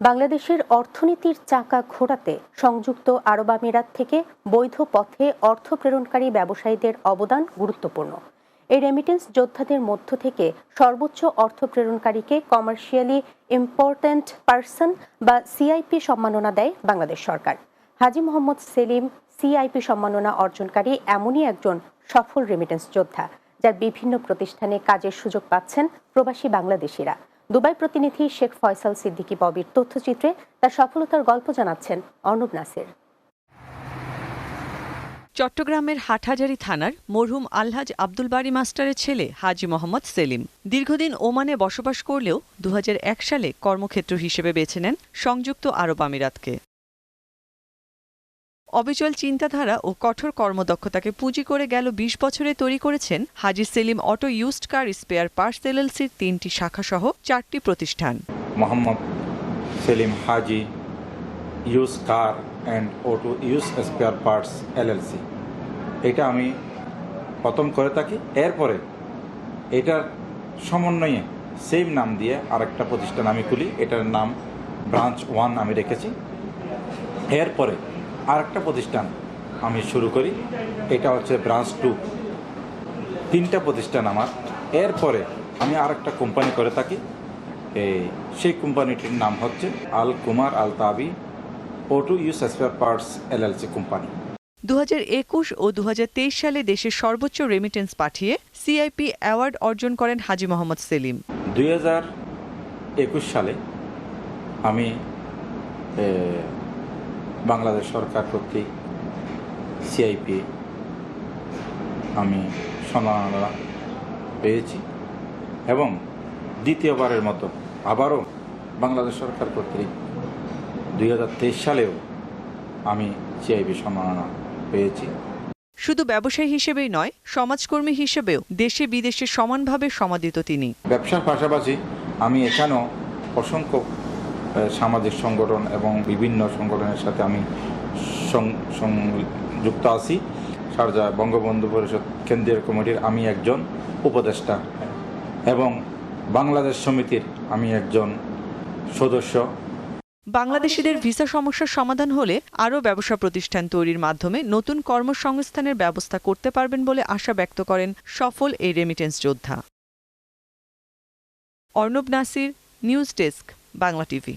বাংলাদেশের অর্থনীতির চাকা ঘোরাতে সংযুক্ত আরব আমিরাত থেকে বৈধ পথে অর্থ প্রেরণকারী ব্যবসায়ীদের অবদান গুরুত্বপূর্ণ। এই রেমিটেন্স যোদ্ধাদের মধ্য থেকে সর্বোচ্চ অর্থ প্রেরণকারীকে কমার্শিয়ালি ইম্পর্ট্যান্ট পার্সন বা সিআইপি সম্মাননা দেয় বাংলাদেশ সরকার। হাজি মোহাম্মদ সেলিম সিআইপি সম্মাননা অর্জনকারী এমনই একজন সফল রেমিটেন্স যোদ্ধা, যার বিভিন্ন প্রতিষ্ঠানে কাজের সুযোগ পাচ্ছেন প্রবাসী বাংলাদেশিরা। দুবাই প্রতিনিধি শেখ ফয়সাল সিদ্দিকি ববির তথ্যচিত্রে তার সফলতার গল্প জানাচ্ছেন অর্ণব নাসির। চট্টগ্রামের হাটহাজারি থানার মরহুম আলহাজ আব্দুল বারী মাস্টারের ছেলে হাজি মোহাম্মদ সেলিম দীর্ঘদিন ওমানে বসবাস করলেও দু হাজার এক সালে কর্মক্ষেত্র হিসেবে বেছে নেন সংযুক্ত আরব আমিরাতকে। অবিচল চিন্তাধারা ও কঠোর কর্মদক্ষতাকে পুঁজি করে গেল ২০ বছরে তৈরি করেছেন Haji Selim auto used car spare parts এলএলসির তিনটি শাখাসহ চারটি প্রতিষ্ঠান। Mohammad Selim Haji use car and auto use spare parts LLC. এটা আমি প্রথম করে থাকি। এরপরে এটার সমন্বয়ে সেম নাম দিয়ে আরেকটা প্রতিষ্ঠান আমি খুলি। এটার নাম ব্রাঞ্চ ওয়ান আমি রেখেছি। এরপরে আরেকটা প্রতিষ্ঠান আমি শুরু করি। এটা হচ্ছে ব্রাঞ্চ টু তিনটা প্রতিষ্ঠান আমার। এরপরে আমি আরেকটা কোম্পানি করে থাকি। এই সেই কোম্পানিটির নাম হচ্ছে আল কুমার আল তাবি auto use spare parts LLC company দু হাজার একুশ ও দু হাজার তেইশ সালে দেশের সর্বোচ্চ রেমিটেন্স পাঠিয়ে সিআইপি অ্যাওয়ার্ড অর্জন করেন হাজি মোহাম্মদ সেলিম। দুই হাজার একুশ সালে আমি বাংলাদেশ সরকার কর্তৃক সিআইপি আমি সম্মাননা পেয়েছি এবং দ্বিতীয়বারের মতো আবারও বাংলাদেশ সরকার কর্তৃক দুই হাজার তেইশ সালেও আমি সিআইপি সম্মাননা পেয়েছি। শুধু ব্যবসায়ী হিসেবেই নয় সমাজকর্মী হিসেবেও দেশে বিদেশে সমানভাবে সমাদিত তিনি। ব্যবসার পাশাপাশি আমি এখানেও অসংখ্য সামাজিক সংগঠন এবং বিভিন্ন সংগঠনের সাথে আমি সংযুক্ত আছি। সারজা বঙ্গবন্ধু পরিষদ কেন্দ্রীয় কমিটির আমি একজন উপদেষ্টা এবং বাংলাদেশ সমিতির আমি একজন সদস্য। বাংলাদেশিদের ভিসা সমস্যার সমাধান হলে আরও ব্যবসা প্রতিষ্ঠান তৈরির মাধ্যমে নতুন কর্মসংস্থানের ব্যবস্থা করতে পারবেন বলে আশা ব্যক্ত করেন সফল এই রেমিটেন্স যোদ্ধা। Arnob Nasir, news desk, Bangla TV.